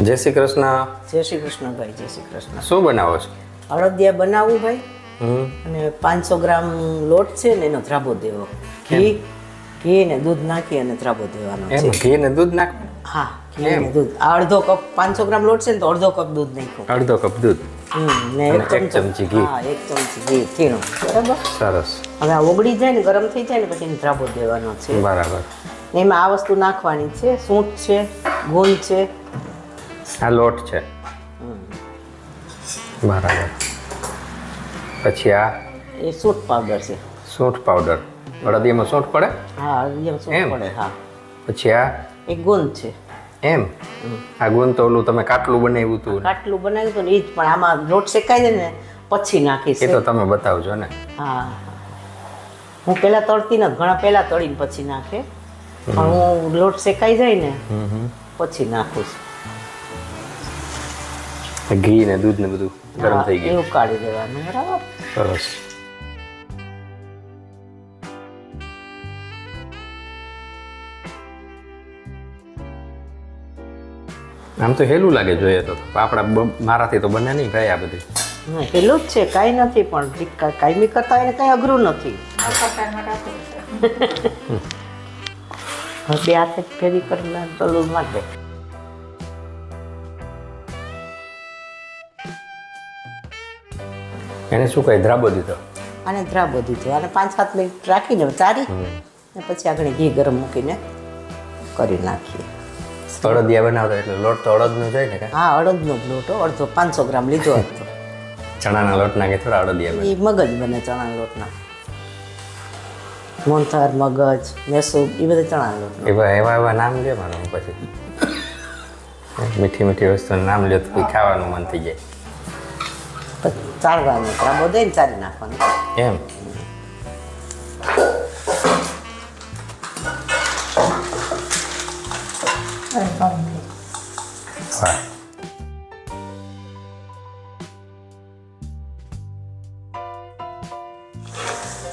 જય શ્રી કૃષ્ણ. જય શ્રી કૃષ્ણ ભાઈ જય શ્રી કૃષ્ણ. શું બનાવો છો? અડદિયા બનાવવું ભાઈ. હમ. અને પાંચસો ગ્રામ લોટ છે ને એનો ધ્રાબો દેવો. ઘી ઘી ને દૂધ નાખી અને ધ્રાબો દેવાનો એમ છે. ઘી ને દૂધ નાખ હા ઘી ને દૂધ. આ અડધો કપ પાંચસો ગ્રામ લોટ છે ને તો અડધો કપ દૂધ નાખો અડધો કપ દૂધ. હમ, ને એક ચમચી. ઘી. હા એક ચમચી ઘી થીણું બરાબર? સરસ. હવે આ ઓગળી જાય ને ગરમ થઈ જાય ને પછી ધ્રાબો દેવાનો છે. બરાબર. એમાં આ વસ્તુ નાખવાની છે સૂંઠ છે ગુંદ છે આ લોટ છે. બરાબર. પછી આ એ સૂંઠ પાવડર છે. સૂંઠ પાવડર. અડદિયામાં સૂંઠ પડે? હા અડદિયામાં? સૂંઠ પડે હા. પછી આ? એ ગુંદ છે. એમ? આ ગુંદ તો ઓલું તમે કાટલું બનાવ્યું હતું કાટલું બનાવ્યું હતું ને એ જ પણ આમાં લોટ શેકાય છે ને પછી નાખીશ એ તો તમે બતાવજો ને. હા. હું પહેલાં તળતી નથી ઘણા પહેલાં તળીને પછી નાખે. પણ હું લોટ શેકાઈ જાય ને. પછી નાખું છું. ઘી ને દૂધ ને બધું ગરમ થઈ ગયું. એવું કાઢી દેવાનું બરાબર? સરસ. આમ તો હેલું લાગે જોઈએ તો. આપણા બ- મારાથી તો બને નહીં ભાઈ આ બધી. હેલું જ છે કાંઈ નથી પણ કાયમી કરતા એને કાંઈ અઘરું નથી. હવે બે હાથે ફેરી કરીને તલું મારી એને શું કહે? ધ્રાબો દીધો. આને ધ્રાબો દીધો. અને પાંચ સાત મિનિટ રાખીને ચારી ને પછી આગળ ઘી ગરમ મૂકીને કરી નાખીએ. અડદિયા બનાવતા એટલે લોટ તો અડદનો જાય ને હા અડદનો જ લોટો અડધો પાંચસો ગ્રામ લીધો હતો. ચણાના લોટના કે થોડા અડદિયા એ મગજ બને ચણાના લોટના. મોનથાર મગજ મેસૂબ એ બધા ચણાના લોટ એવા એવા એવા નામ લે મારું પછી. મીઠી મીઠી વસ્તુનું નામ લ્યો તો ખાવાનું મન થઈ જાય. ચાળવાનું ત્રાબો દઈને ચારી નાખવાનું. એમ?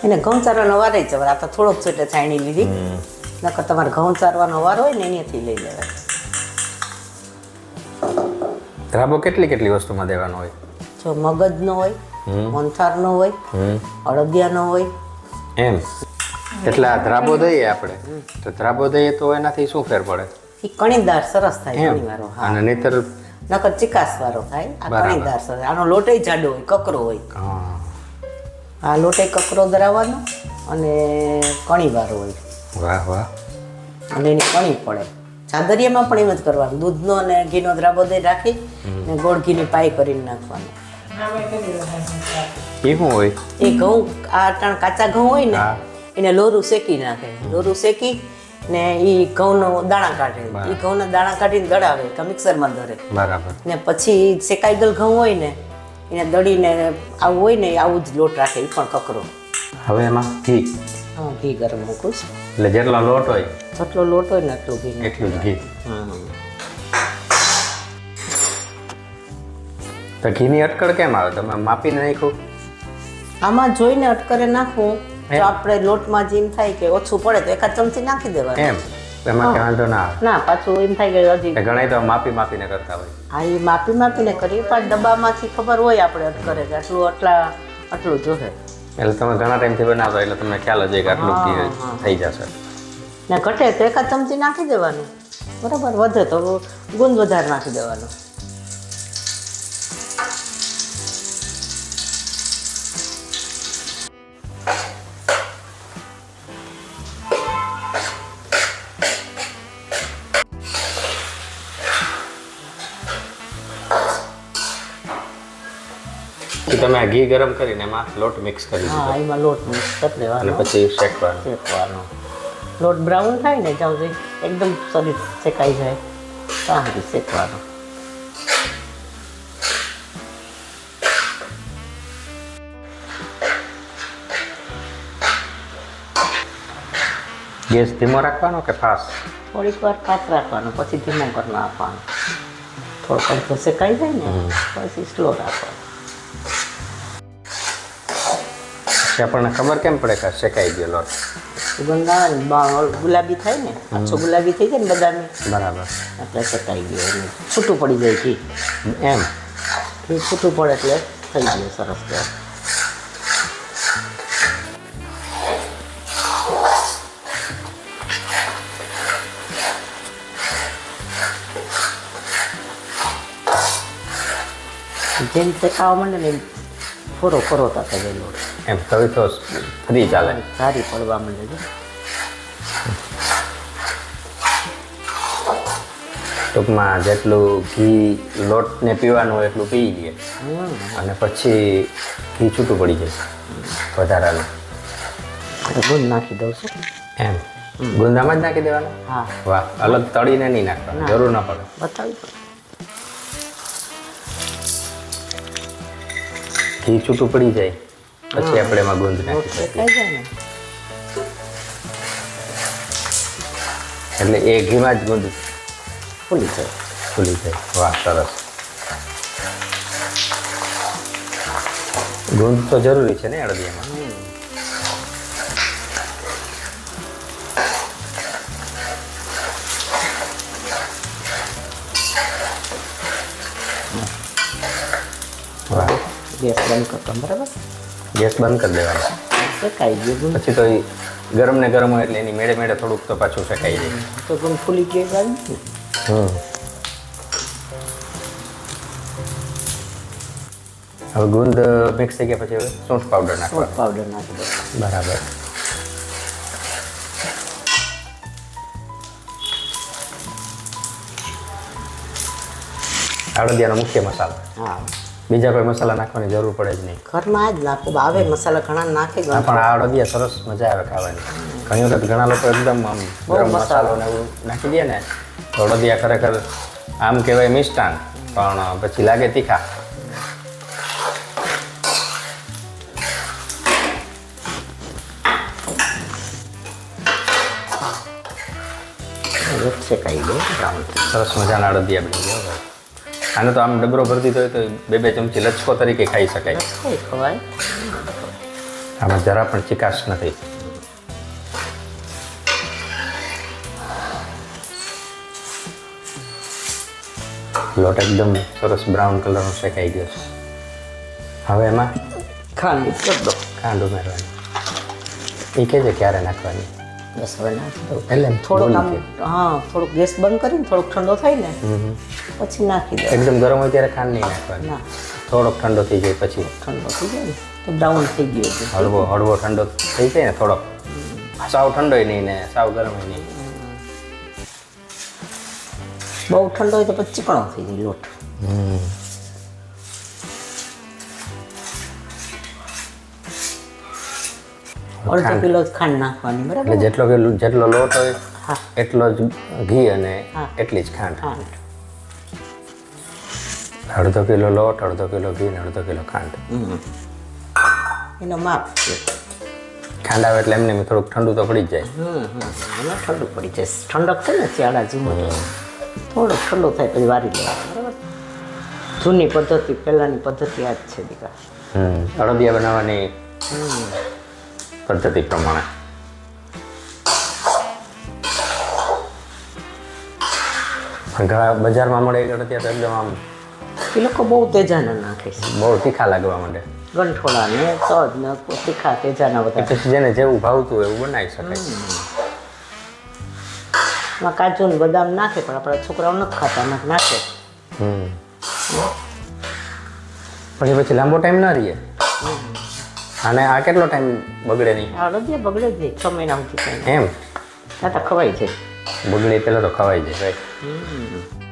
એને ઘઉં ચારવાનો વાર જ જવા આ તો થોડોક છે છાણી લીધી. નકર તમારે ઘઉં ચારવાનો વાર હોય ને એનાથી લઈ લેવાય. ધ્રાબો કેટલી કેટલી વસ્તુમાં દેવાનો હોય? મગજનો હોય મોહનથાળનો હોય હમ. અડદિયાનો હોય. એમ. એટલે આ ધ્રાબો દઈએ આપણે. તો ધ્રાબો દઈએ તો એનાથી શું ફેર પડે? એ કણીદાર સરસ થાય ઘણીવારો હા. અને નહીતર નકર ચિકાસ વાળો થાય આ. કણીદાર સરસ આનો લોટે જાડો હોય કકરો હોય. હા. આ લોટે કકરો ધરાવવાનો અને કણીવાળો હોય. વાહ વાહ. અને અને એની કણી પડે. ચાદરિયામાં પણ એમ જ કરવાનું. દૂધનો અને ઘીનો દ્રાબો દઈ રાખી ને ગોળ ઘીની પાઈ કરીને નાખવાનું. એ શું હોય? એ ઘઉં આ ત્રણ કાચા ઘઉં હોય ને હા. એને લોરું શેકી નાખે. લોરું શેકી ને એ ઘઉંનો દાણા કાઢે. એ ઘઉંના દાણા કાઢીને દળાવે કે મિક્સરમાં ધરે બરાબર. ને પછી શેકાઈ ગયેલ ઘઉં હોય ને એને દળીને આવું હોય ને એ આવું જ લોટ રાખે એ પણ કકરો. હવે એમાં ઘી? હા ઘી ગરમ મૂકું છું. એટલે જેટલો લોટ હોય જેટલો લોટ હોય ને એટલું ઘી એટલું જ ઘી. હમ. તો ઘીની અટકળ કેમ આવે? તમે માપીને નાખ્યું? આમાં જોઈને અટકરે નાખવું જો તો આપણે લોટમાં જેમ થાય કે ઓછું પડે તો એકાદ ચમચી નાખી દેવાનું. એમ? એમાં કે વાંધો ના આવે. ના પાછું એમ થાય કે હજી ઘણા તો માપી માપીને કરતા હોય. હા એ માપી માપીને કરીએ પણ ડબ્બામાંથી ખબર હોય આપણે અટકરે કે આટલું આટલા આટલું જોશે એટલે તમે ઘણા ટાઈમથી બનાવતા એટલે તમને ખ્યાલ જ કે આટલું ઘી થઈ જશે. ને ઘટે તો એકાદ ચમચી નાખી દેવાનું. બરાબર વધે તો ગુંદ વધારે નાખી દેવાનું. પછી તમે આ ઘી ગરમ કરીને એમાં લોટ મિક્સ કરી દીધો. હા એમાં લોટ મિક્સ કરી અને દેવાનો પછી શેકવાનો. શેકવાનો. લોટ બ્રાઉન થાય ને ત્યાં સુધી એકદમ સરસ શેકાઈ જાય. ત્યાં સુધી શેકવાનો. ગેસ ધીમો રાખવાનો કે ફાસ્ટ થોડીક વાર ફાસ્ટ રાખવાનું પછી ધીમો કરી નાખવાનો. થોડોક શેકાઈ જાય ને પછી સ્લો રાખવાનું. પછી આપણને ખબર કેમ પડે કે શેકાઈ ગયો લોટ? સુગંધ આવે ને ગુલાબી થાય ને આછો ગુલાબી થઈ જાય ને બદામે? બરાબર. એટલે શેકાઈ ગયો એટલે છૂટું પડી જાય ઘી. એમ? ઘી છૂટું પડે એટલે થઈ ગયું સરસ તો. જેમ રીતે ખાવા માંડે ને ફોરો તા જાય લોટ એમ તવી તો ફ્રી ચાલે સારી પડવા માંડે છે. ટૂંકમાં જેટલું ઘી લોટને પીવાનું હોય એટલું પી લઈએ. અને પછી ઘી છૂટું પડી જશે વધારાનું. ગુંદ નાખી દઉં છું. એમ ગુંદામાં જ નાખી દેવાનું? હા. વાહ અલગ તળીને નહીં નાખવાનું ના. જરૂર ના પડે. બતાવી ઘી છૂટું પડી જાય. પછી આપણે એમાં ગુંદ નાખી શકીએ. એટલે એ ઘીમાં જ ગુંદ ફૂલી જાય. ફૂલી જાય. વાહ સરસ. ગુંદ તો જરૂરી છે ને અડદિયામાં? ગેસ બંધ કરતો બરાબર? ગેસ બંધ કરી દેવાનો. શેકાઈ ગયું પછી તો ગરમ ને ગરમ હોય એટલે એની મેળે મેળે થોડુંક તો પાછું શેકાઈ જાય. તો પણ ફૂલી ગયું ગાડી હમ. હવે ગુંદ મિક્સ થઈ ગયા પછી હવે સૂંઠ પાવડર નાખો પાવડર નાખી દો. બરાબર. અડદિયાનો મુખ્ય મસાલો. હા. બીજા કોઈ મસાલા નાખવાની જરૂર પડે જ નહીં. ઘરમાં જ નાખો. આવે મસાલા ઘણા નાખે ગયા. પણ આ અડદિયા સરસ મજા આવે ખાવાની. ઘણી વખત ઘણા લોકો એકદમ આમ ગરમ મસાલો. ને એવું નાખી દે ને તો અડદિયા ખરેખર આમ કહેવાય મિષ્ટાન. પણ પછી લાગે તીખા. સરસ મજાના અડદિયા બની ગયા. આને તો આમ ડબરો ભરતી હોય તો બે બે ચમચી લચકો તરીકે ખાઈ શકાય. ખવાય. આમાં જરા પણ ચિકાશ નથી. લોટ એકદમ સરસ બ્રાઉન કલરનો શેકાઈ ગયો છે. હવે એમાં ખાંડ કરી દો. ખાંડ ઉમેરવાની. એ કે છે ક્યારે નાખવાની? નાખી દો એટલે થોડોક આમ હા થોડુંક ગેસ બંધ કરીને થોડોક ઠંડો થાય ને હમ હમ. પછી નાખી દો એકદમ ગરમ હોય ત્યારે ખાંડ નહીં નાખવાની. ના. થોડોક ઠંડો થઈ જાય પછી. ઠંડો થઈ જાય ને તો બ્રાઉન થઈ ગયો હળવો હળવો ઠંડો થઈ જાય ને થોડોક. સાવ ઠંડોય નહીં ને સાવ ગરમ નહીં. બહુ ઠંડો હોય તો પછી ચીકણો થઈ જાય લોટ. અડધો કિલો ખાંડ નાખવાની એટલે બરાબર? જેટલો કિલો જેટલો લોટ હોય હા. એટલો જ ઘી અને હા. એટલી જ ખાંડ. અડધો કિલો લોટ અડધો કિલો ઘી ને અડધો કિલો ખાંડ. હમ. એનો માપ. છે ખાંડ આવે એટલે એમને થોડુંક ઠંડુ તો પડી જ જાય. હમ હમ. એમાં ઠંડુ પડી જાય. ઠંડક છે ને શિયાળા જેવું થોડોક ઠંડો થાય પછી વારી લેવાનું બરાબર? જૂની પદ્ધતિ પહેલાંની પદ્ધતિ આ જ છે દીકા હમ. અડદિયા બનાવવાની પદ્ધતિ પ્રમાણે. ઘણા બજારમાં મળે એ અડદિયા તો એકદમ આમ એ લોકો બહુ તેજાના નાખે છે. બહુ તીખા લાગવા માંડે. ગંઠોળા ને તજ ને તીખા તેજાના બધા. પછી જેને જેવું ભાવતું એવું બનાવી શકાય. એમાં કાજુ ને બદામ નાખે પણ આપણા છોકરાઓ નથી ખાતા નાખે. હમ. પછી પછી લાંબો ટાઈમ ના રહીએ. અને આ કેટલો ટાઈમ બગડે નહીં? આ અડદિયા બગડે જ નહીં છ મહિના સુધી એમ? ત્યાં તો ખવાય છે. બગડે પેલા તો ખવાય છે. હમ.